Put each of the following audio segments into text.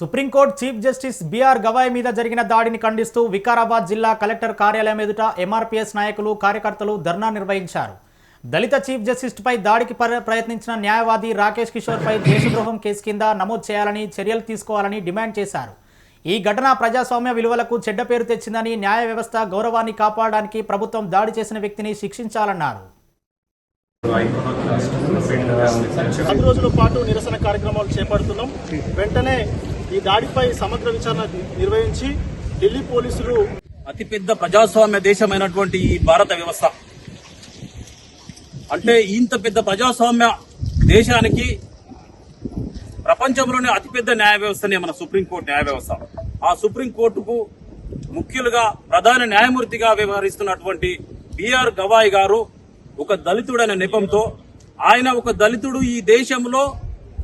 Supreme court chief justice B R Gavai మీద జరిగిన దాడిని ఖండిస్తూ వికారాబాద్ జిల్లా కలెక్టర్ కార్యాలయం ఎదుట ఎంఆర్పీఎస్ నాయకులు కార్యకర్తలు ధర్నా నిర్వహించారు. దళిత చీఫ్ జస్టిస్పై దాడికి ప్రయత్నించిన న్యాయవాది రాకేష్ కిషోర్పై దేశద్రోహం కేసు కింద నమోదు చేయాలని చర్యలు తీసుకోవాలని డిమాండ్ చేశారు. ఈ ఘటన ప్రజాస్వామ్య విలువలకు చెడ్డ పేరు తెచ్చిందని న్యాయ వ్యవస్థ గౌరవాన్ని కాపాడడానికి ప్రభుత్వం దాడి చేసిన వ్యక్తిని శిక్షించాలన్నారు. పది రోజుల పాటు నిరసన కార్యక్రమాలు చేపడుతున్నాం. వెంటనే ఈ దాడిపై సమగ్ర విచారణ నిర్వహించి ఢిల్లీ పోలీసులు అతిపెద్ద ప్రజాస్వామ్య దేశమైనటువంటి ఈ భారత వ్యవస్థ. అంటే ఇంత పెద్ద ప్రజాస్వామ్య దేశానికి ప్రపంచంలోనే అతిపెద్ద న్యాయ వ్యవస్థనే మన సుప్రీంకోర్టు న్యాయ వ్యవస్థ. ఆ సుప్రీంకోర్టుకు ముఖ్యులుగా ప్రధాన న్యాయమూర్తిగా వ్యవహరిస్తున్నటువంటి బిఆర్ గవాయ్ గారు ఒక దళితుడైన నెపంతో ఆయన ఒక దళితుడు ఈ దేశంలో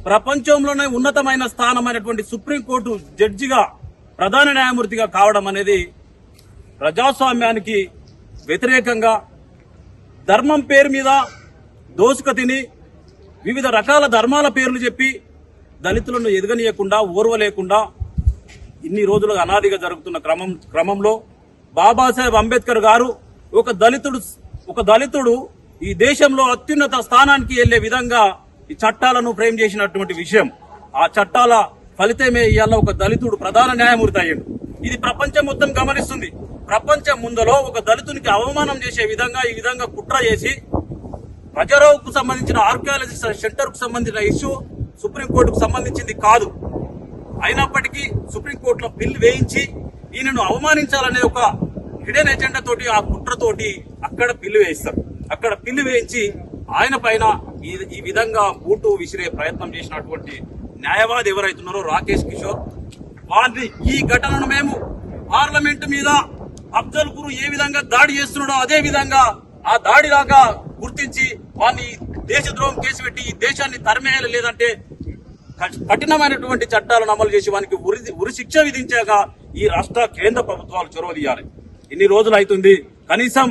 ప్రపంచంలోనే ఉన్నతమైన స్థానమైనటువంటి సుప్రీంకోర్టు జడ్జిగా ప్రధాన న్యాయమూర్తిగా కావడం అనేది ప్రజాస్వామ్యానికి వ్యతిరేకంగా ధర్మం పేరు మీద దోసుక తిని వివిధ రకాల ధర్మాల పేర్లు చెప్పి దళితులను ఎదగనీయకుండా ఓర్వలేకుండా ఇన్ని రోజులుగా అనాదిగా జరుగుతున్న క్రమం క్రమంలో బాబాసాహెబ్ అంబేద్కర్ గారు ఒక దళితుడు ఒక దళితుడు ఈ దేశంలో అత్యున్నత స్థానానికి వెళ్ళే విధంగా ఈ చట్టాలను ఫ్రేమ్ చేసినటువంటి విషయం ఆ చట్టాల ఫలితమే ఇవాళ ఒక దళితుడు ప్రధాన న్యాయమూర్తి అయ్యాడు. ఇది ప్రపంచం మొత్తం గమనిస్తుంది. ప్రపంచం ముందలో ఒక దళితునికి అవమానం చేసే విధంగా ఈ విధంగా కుట్ర చేసి ప్రజారావుకు సంబంధించిన ఆర్కియాలజీ సెంటర్కు సంబంధించిన ఇష్యూ సుప్రీంకోర్టుకు సంబంధించింది కాదు. అయినప్పటికీ సుప్రీంకోర్టులో బిల్ వేయించి ఈయనను అవమానించాలనే ఒక హిడెన్ ఎజెండా తోటి ఆ కుట్రతోటి అక్కడ బిల్లు వేయిస్తారు. అక్కడ బిల్లు వేయించి ఆయన పైన ఈ- ఈ విధంగా బూటు విసిరే ప్రయత్నం చేసినటువంటి న్యాయవాది ఎవరైతున్నారో రాకేష్ కిషోర్ వారిని ఈ ఘటనను మేము పార్లమెంట్ మీద అఫ్జల్ గురు ఏ విధంగా దాడి చేస్తున్నాడో అదే విధంగా ఆ దాడి దాకా గుర్తించి వారిని దేశద్రోహం కేసు పెట్టి ఈ దేశాన్ని తరిమేయాలి లేదంటే కఠినమైనటువంటి చట్టాలను అమలు చేసి వానికి ఉరి ఉరి శిక్ష విధించాక ఈ రాష్ట్ర కేంద్ర ప్రభుత్వాలు చొరవ తీయాలి. ఇన్ని రోజులు అవుతుంది. కనీసం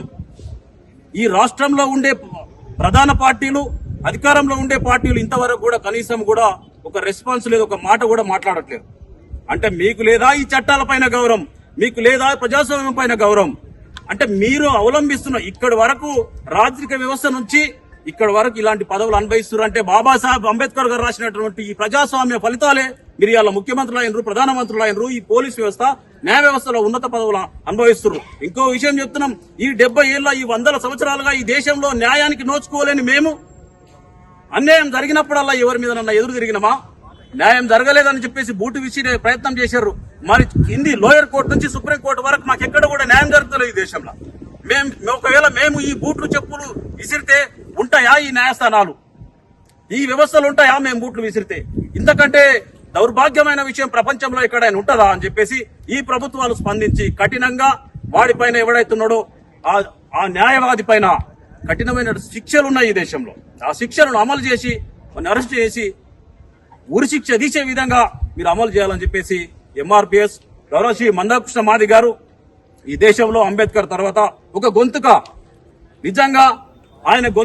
ఈ రాష్ట్రంలో ఉండే ప్రధాన పార్టీలు అధికారంలో ఉండే పార్టీలు ఇంతవరకు కూడా కనీసం కూడా ఒక రెస్పాన్స్ లేదు ఒక మాట కూడా మాట్లాడట్లేదు. అంటే మీకు లేదా ఈ చట్టాల పైన గౌరవం మీకు లేదా ప్రజాస్వామ్యం పైన గౌరవం. అంటే మీరు అవలంబిస్తున్న ఇక్కడి వరకు రాజరిక వ్యవస్థ నుంచి ఇక్కడ వరకు ఇలాంటి పదవులు అనుభవిస్తున్నారు అంటే బాబాసాహెబ్ అంబేద్కర్ గారు రాసినటువంటి ఈ ప్రజాస్వామ్య ఫలితాలే. మీరు ఇవాళ ముఖ్యమంత్రులు అయినరు ప్రధానమంత్రులు అయినరు ఈ పోలీస్ వ్యవస్థ న్యాయ వ్యవస్థలో ఉన్నత పదవులు అనుభవిస్తున్నారు ఇంకో విషయం చెప్తున్నాం ఈ డెబ్బై ఏళ్ళ ఈ వందల సంవత్సరాలుగా ఈ దేశంలో న్యాయానికి నోచుకోలేని మేము అన్యాయం జరిగినప్పుడల్లా ఎవరి మీద ఎదురు తిరిగినమా? న్యాయం జరగలేదని చెప్పేసి బూటు విసిరే ప్రయత్నం చేశారు. మరి హిందీ లోయర్ కోర్టు నుంచి సుప్రీం కోర్టు వరకు మాకు ఎక్కడ కూడా న్యాయం జరుగుతలేదు ఈ దేశంలో. మేము ఒకవేళ మేము ఈ బూట్లు చెప్పులు విసిరితే ఉంటాయా ఈ న్యాయస్థానాలు? ఈ వ్యవస్థలు ఉంటాయా? మేము బూట్లు విసిరితే. ఇంతకంటే దౌర్భాగ్యమైన విషయం ప్రపంచంలో ఎక్కడైనా ఉంటుందా అని చెప్పేసి ఈ ప్రభుత్వాలు స్పందించి కఠినంగా వాడిపైన ఎవడైతున్నాడో ఆ ఆ న్యాయవాది పైన కఠినమైన శిక్షలు ఉన్నాయి ఈ దేశంలో. ఆ శిక్షలను అమలు చేసి కొన్ని అరెస్ట్ చేసి ఉరి శిక్ష తీసే విధంగా మీరు అమలు చేయాలని చెప్పేసి ఎంఆర్పిఎస్ గౌరవ శ్రీ మందాకృష్ణ మాది గారు ఈ దేశంలో అంబేద్కర్ తర్వాత ఒక గొంతుక. నిజంగా ఆయన గొంతు